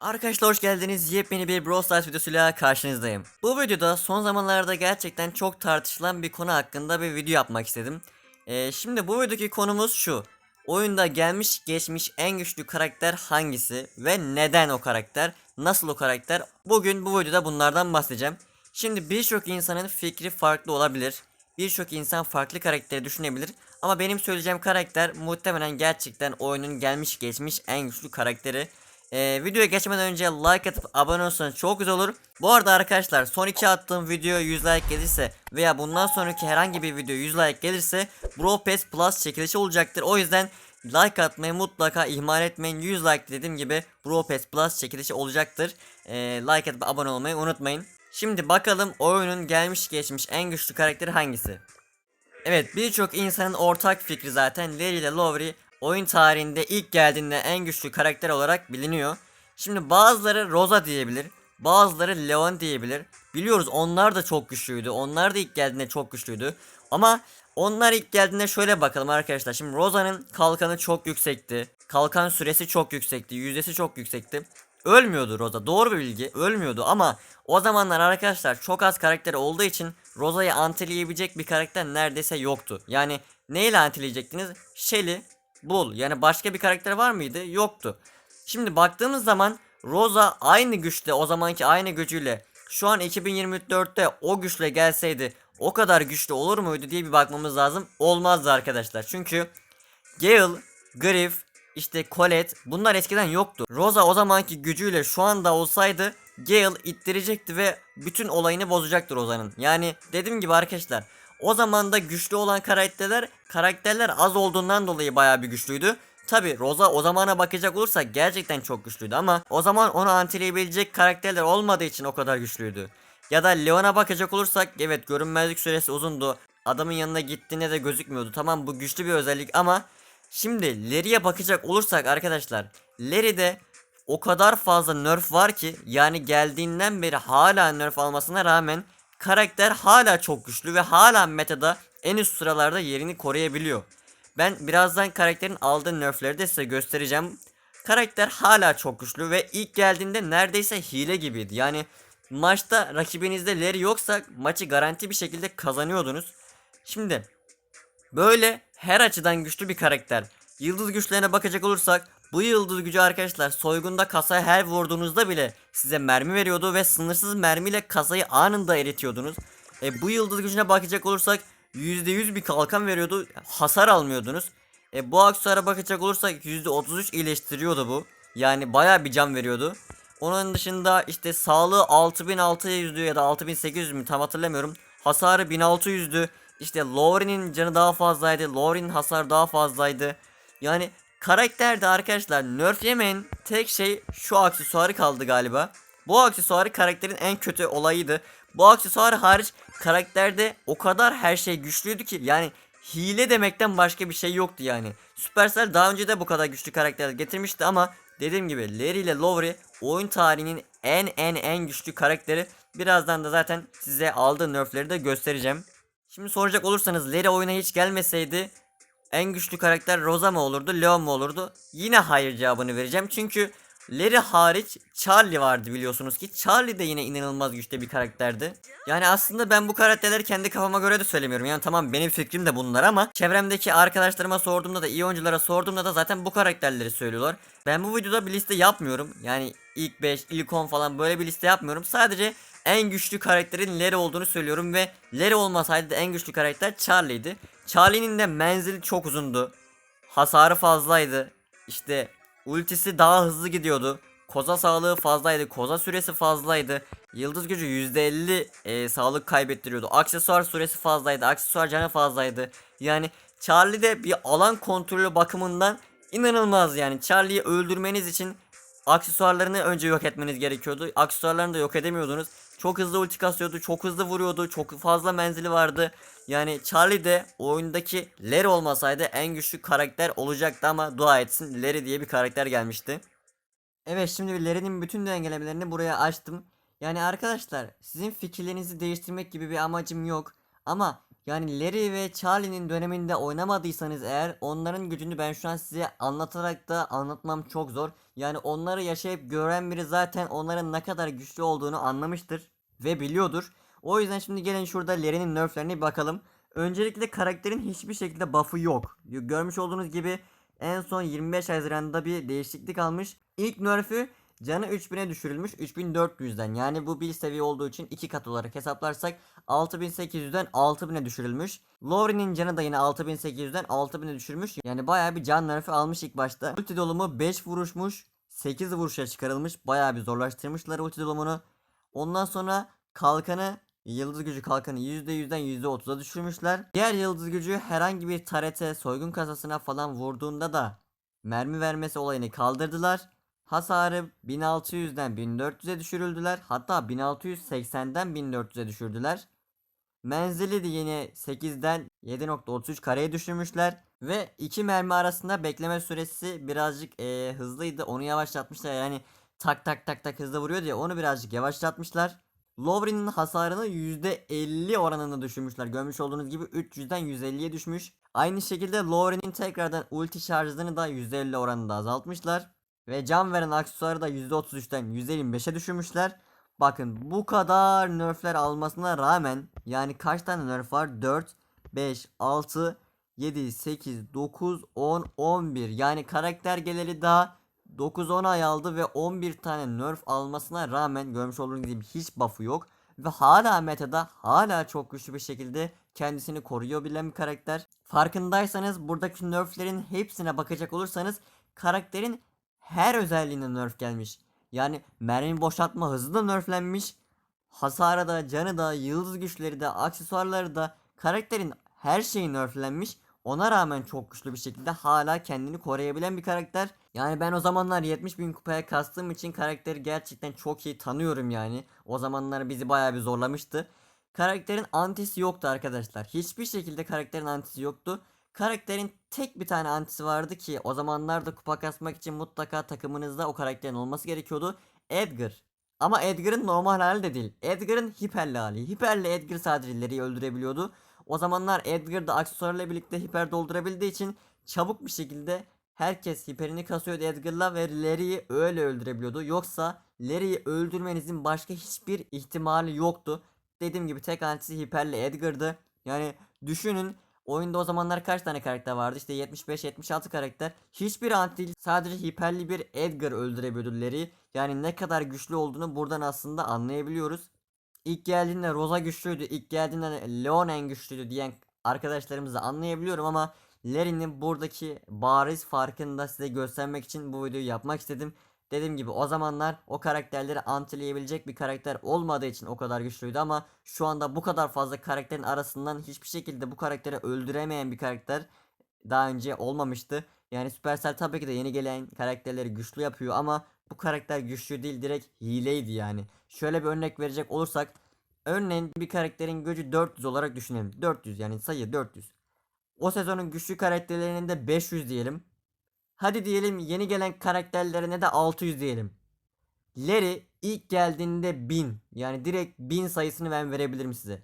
Arkadaşlar hoş geldiniz. Yepyeni bir Brawl Stars videosuyla karşınızdayım. Bu videoda son zamanlarda gerçekten çok tartışılan bir konu hakkında bir video yapmak istedim. Ee, şimdi bu videodaki konumuz şu. Oyunda gelmiş geçmiş en güçlü karakter hangisi ve neden o karakter? Nasıl o karakter? Bugün bu videoda bunlardan bahsedeceğim. Şimdi birçok insanın fikri farklı olabilir. Birçok insan farklı karakteri düşünebilir. Ama benim söyleyeceğim karakter muhtemelen gerçekten oyunun gelmiş geçmiş en güçlü karakteri. Ee, videoya geçmeden önce like atıp abone olursanız çok güzel olur. Bu arada arkadaşlar son iki attığım video 100 like gelirse veya bundan sonraki herhangi bir video 100 like gelirse Bro Pass Plus çekilişi olacaktır. O yüzden like atmayı mutlaka ihmal etmeyin. 100 like dediğim gibi Bro Pass Plus çekilişi olacaktır. Ee, like atıp abone olmayı unutmayın. Şimdi bakalım oyunun gelmiş geçmiş en güçlü karakteri hangisi? Evet birçok insanın ortak fikri zaten Larry ile Lowry oyun tarihinde ilk geldiğinde en güçlü karakter olarak biliniyor. Şimdi bazıları Rosa diyebilir, bazıları Leon diyebilir. Biliyoruz onlar da çok güçlüydü. Onlar da ilk geldiğinde çok güçlüydü. Ama onlar ilk geldiğinde şöyle bakalım arkadaşlar. Şimdi Rosa'nın kalkanı çok yüksekti. Kalkan süresi çok yüksekti. Yüzdesi çok yüksekti. Ölmüyordu Rosa. Doğru bir bilgi. Ölmüyordu ama o zamanlar arkadaşlar çok az karakteri olduğu için Rosa'yı antileyebilecek bir karakter neredeyse yoktu. Yani neyle antileyecektiniz? Shelly, Bull. Yani başka bir karakter var mıydı? Yoktu. Şimdi baktığımız zaman Rosa aynı güçte o zamanki aynı gücüyle şu an 2024'te o güçle gelseydi o kadar güçlü olur muydu diye bir bakmamız lazım. Olmazdı arkadaşlar. Çünkü Gale, Griff, işte Colette bunlar eskiden yoktu. Rosa o zamanki gücüyle şu anda olsaydı Gale ittirecekti ve bütün olayını bozacaktı Rosa'nın. Yani dediğim gibi arkadaşlar o zaman da güçlü olan karakterler karakterler az olduğundan dolayı bayağı bir güçlüydü. Tabi Rosa o zamana bakacak olursak gerçekten çok güçlüydü ama o zaman onu antileyebilecek karakterler olmadığı için o kadar güçlüydü. Ya da Leon'a bakacak olursak evet görünmezlik süresi uzundu. Adamın yanına gittiğinde de gözükmüyordu. Tamam bu güçlü bir özellik ama şimdi Larry'e bakacak olursak arkadaşlar Larry'de o kadar fazla nerf var ki yani geldiğinden beri hala nerf almasına rağmen karakter hala çok güçlü ve hala metada en üst sıralarda yerini koruyabiliyor. Ben birazdan karakterin aldığı nerfleri de size göstereceğim. Karakter hala çok güçlü ve ilk geldiğinde neredeyse hile gibiydi. Yani maçta rakibinizde Larry yoksa maçı garanti bir şekilde kazanıyordunuz. Şimdi böyle her açıdan güçlü bir karakter. Yıldız güçlerine bakacak olursak bu yıldız gücü arkadaşlar soygunda kasaya her vurduğunuzda bile size mermi veriyordu ve sınırsız mermiyle kasayı anında eritiyordunuz. E, bu yıldız gücüne bakacak olursak %100 bir kalkan veriyordu. Hasar almıyordunuz. E, bu aksesuara bakacak olursak %33 iyileştiriyordu bu. Yani baya bir can veriyordu. Onun dışında işte sağlığı 6600'dü ya da 6800 mü tam hatırlamıyorum. Hasarı 1600'dü. İşte Lowry'nin canı daha fazlaydı. Lowry'nin hasarı daha fazlaydı. Yani karakterde arkadaşlar nerf yemeyen tek şey şu aksesuarı kaldı galiba. Bu aksesuarı karakterin en kötü olayıydı. Bu aksesuar hariç karakterde o kadar her şey güçlüydü ki yani hile demekten başka bir şey yoktu yani. Supercell daha önce de bu kadar güçlü karakterler getirmişti ama dediğim gibi Larry ile Lowry oyun tarihinin en en en güçlü karakteri. Birazdan da zaten size aldığı nerfleri de göstereceğim. Şimdi soracak olursanız Larry oyuna hiç gelmeseydi en güçlü karakter Rosa mı olurdu, Leon mu olurdu? Yine hayır cevabını vereceğim. Çünkü Larry hariç Charlie vardı biliyorsunuz ki. Charlie de yine inanılmaz güçlü bir karakterdi. Yani aslında ben bu karakterleri kendi kafama göre de söylemiyorum. Yani tamam benim fikrim de bunlar ama çevremdeki arkadaşlarıma sorduğumda da iyi oyunculara sorduğumda da zaten bu karakterleri söylüyorlar. Ben bu videoda bir liste yapmıyorum. Yani ilk 5, ilk 10 falan böyle bir liste yapmıyorum. Sadece en güçlü karakterin Larry olduğunu söylüyorum ve Larry olmasaydı da en güçlü karakter Charlie'ydi. Charlie'nin de menzili çok uzundu. Hasarı fazlaydı. İşte ultisi daha hızlı gidiyordu. Koza sağlığı fazlaydı. Koza süresi fazlaydı. Yıldız gücü %50 e, sağlık kaybettiriyordu. Aksesuar süresi fazlaydı. Aksesuar canı fazlaydı. Yani Charlie'de bir alan kontrolü bakımından inanılmaz yani. Charlie'yi öldürmeniz için aksesuarlarını önce yok etmeniz gerekiyordu. Aksesuarlarını da yok edemiyordunuz. Çok hızlı ulti kasıyordu, çok hızlı vuruyordu, çok fazla menzili vardı. Yani Charlie de oyundaki Larry olmasaydı en güçlü karakter olacaktı ama dua etsin Larry diye bir karakter gelmişti. Evet şimdi Larry'nin bütün dengelemelerini buraya açtım. Yani arkadaşlar sizin fikirlerinizi değiştirmek gibi bir amacım yok. Ama Yani Larry ve Charlie'nin döneminde oynamadıysanız eğer onların gücünü ben şu an size anlatarak da anlatmam çok zor. Yani onları yaşayıp gören biri zaten onların ne kadar güçlü olduğunu anlamıştır ve biliyordur. O yüzden şimdi gelin şurada Larry'nin nerflerine bakalım. Öncelikle karakterin hiçbir şekilde buff'ı yok. Görmüş olduğunuz gibi en son 25 Haziran'da bir değişiklik almış. İlk nerf'ü canı 3000'e düşürülmüş 3400'den yani bu bir seviye olduğu için iki kat olarak hesaplarsak 6800'den 6000'e düşürülmüş. Lowry'nin canı da yine 6800'den 6000'e düşürmüş. Yani bayağı bir can nerf'i almış ilk başta. Ulti dolumu 5 vuruşmuş. 8 vuruşa çıkarılmış. Bayağı bir zorlaştırmışlar ulti dolumunu. Ondan sonra kalkanı Yıldız gücü kalkanı %100'den %30'a düşürmüşler. Diğer yıldız gücü herhangi bir tarete, soygun kasasına falan vurduğunda da mermi vermesi olayını kaldırdılar. Hasarı 1600'den 1400'e düşürüldüler. Hatta 1680'den 1400'e düşürdüler. Menzili de yine 8'den 7.33 kareye düşürmüşler. Ve iki mermi arasında bekleme süresi birazcık eee, hızlıydı. Onu yavaşlatmışlar. Yani tak tak tak tak hızlı vuruyor diye onu birazcık yavaşlatmışlar. Lowry'nin hasarını %50 oranında düşürmüşler. Görmüş olduğunuz gibi 300'den 150'ye düşmüş. Aynı şekilde Lowry'nin tekrardan ulti şarjını da %50 oranında azaltmışlar. Ve can veren aksesuarı da %33'ten %25'e düşürmüşler. Bakın bu kadar nerfler almasına rağmen yani kaç tane nerf var? 4, 5, 6, 7, 8, 9, 10, 11. Yani karakter geleli daha 9-10 ay aldı ve 11 tane nerf almasına rağmen görmüş olduğunuz gibi hiç buff'ı yok. Ve hala metada hala çok güçlü bir şekilde kendisini koruyor bilen bir karakter. Farkındaysanız buradaki nerflerin hepsine bakacak olursanız karakterin her özelliğine nerf gelmiş. Yani mermi boşaltma hızı da nerflenmiş. Hasarı da, canı da, yıldız güçleri de, aksesuarları da karakterin her şeyi nerflenmiş. Ona rağmen çok güçlü bir şekilde hala kendini koruyabilen bir karakter. Yani ben o zamanlar 70 bin kupaya kastığım için karakteri gerçekten çok iyi tanıyorum yani. O zamanlar bizi bayağı bir zorlamıştı. Karakterin antisi yoktu arkadaşlar. Hiçbir şekilde karakterin antisi yoktu. Karakterin tek bir tane antisi vardı ki o zamanlarda kupa kasmak için mutlaka takımınızda o karakterin olması gerekiyordu. Edgar. Ama Edgar'ın normal hali de değil. Edgar'ın hiperli hali. Hiperli Edgar sadece ileriyi öldürebiliyordu. O zamanlar Edgar da aksesuarla birlikte hiper doldurabildiği için çabuk bir şekilde herkes hiperini kasıyordu Edgar'la ve Larry'i öyle öldürebiliyordu. Yoksa Larry'i öldürmenizin başka hiçbir ihtimali yoktu. Dediğim gibi tek antisi hiperli Edgar'dı. Yani düşünün oyunda o zamanlar kaç tane karakter vardı? İşte 75-76 karakter. Hiçbir anti. Sadece hiperli bir Edgar öldürebiliyordu Larry'i. Yani ne kadar güçlü olduğunu buradan aslında anlayabiliyoruz. İlk geldiğinde Rosa güçlüydü, ilk geldiğinde Leon en güçlüydü diyen arkadaşlarımızı anlayabiliyorum ama Larry'nin buradaki bariz farkını da size göstermek için bu videoyu yapmak istedim. Dediğim gibi o zamanlar o karakterleri antileyebilecek bir karakter olmadığı için o kadar güçlüydü ama şu anda bu kadar fazla karakterin arasından hiçbir şekilde bu karakteri öldüremeyen bir karakter daha önce olmamıştı. Yani Supercell tabii ki de yeni gelen karakterleri güçlü yapıyor ama bu karakter güçlü değil direkt hileydi yani. Şöyle bir örnek verecek olursak örneğin bir karakterin gücü 400 olarak düşünelim. 400 yani sayı 400. O sezonun güçlü karakterlerinin de 500 diyelim. Hadi diyelim yeni gelen karakterlerine de 600 diyelim. Larry ilk geldiğinde 1000 yani direkt 1000 sayısını ben verebilirim size.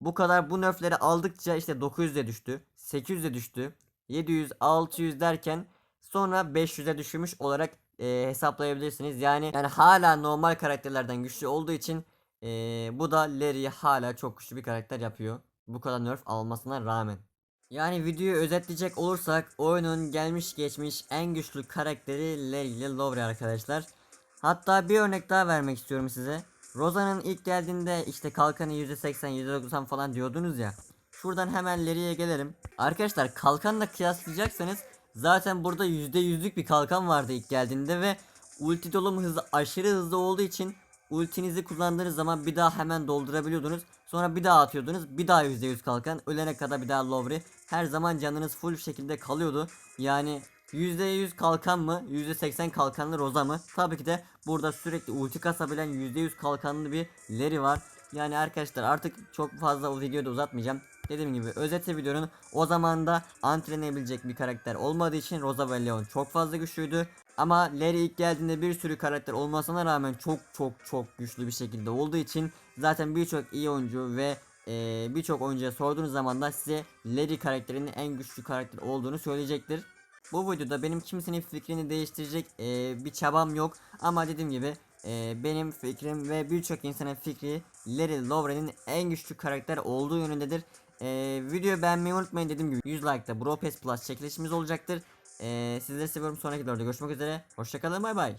Bu kadar bu nerfleri aldıkça işte 900'e düştü, 800'e düştü, 700, 600 derken sonra 500'e düşürmüş olarak e, hesaplayabilirsiniz. Yani yani hala normal karakterlerden güçlü olduğu için e, bu da Larry'i hala çok güçlü bir karakter yapıyor. Bu kadar nerf almasına rağmen. Yani videoyu özetleyecek olursak oyunun gelmiş geçmiş en güçlü karakteri ile Lowry arkadaşlar. Hatta bir örnek daha vermek istiyorum size. Rosa'nın ilk geldiğinde işte kalkanı %80 %90 falan diyordunuz ya. Şuradan hemen Larry'e gelelim. Arkadaşlar kalkanla kıyaslayacaksanız zaten burada %100'lük bir kalkan vardı ilk geldiğinde ve ulti dolum hızı aşırı hızlı olduğu için ultinizi kullandığınız zaman bir daha hemen doldurabiliyordunuz. Sonra bir daha atıyordunuz. Bir daha %100 kalkan. Ölene kadar bir daha Lowry. Her zaman canınız full şekilde kalıyordu. Yani %100 kalkan mı? %80 kalkanlı Roza mı? Tabii ki de burada sürekli ulti kasabilen %100 kalkanlı bir Larry var. Yani arkadaşlar artık çok fazla o videoyu da uzatmayacağım. Dediğim gibi özeti videonun o zaman da antrenebilecek bir karakter olmadığı için Rosa ve Leon çok fazla güçlüydü. Ama Larry ilk geldiğinde bir sürü karakter olmasına rağmen çok çok çok güçlü bir şekilde olduğu için zaten birçok iyi oyuncu ve e, birçok oyuncuya sorduğunuz zaman da size Larry karakterinin en güçlü karakter olduğunu söyleyecektir. Bu videoda benim kimsenin fikrini değiştirecek e, bir çabam yok ama dediğim gibi e, benim fikrim ve birçok insanın fikri Larry Lovren'in en güçlü karakter olduğu yönündedir. E, videoyu beğenmeyi unutmayın dediğim gibi 100 like'da Bro Pass Plus çekilişimiz olacaktır. E, sizleri seviyorum sonraki videoda görüşmek üzere. Hoşçakalın bay bay.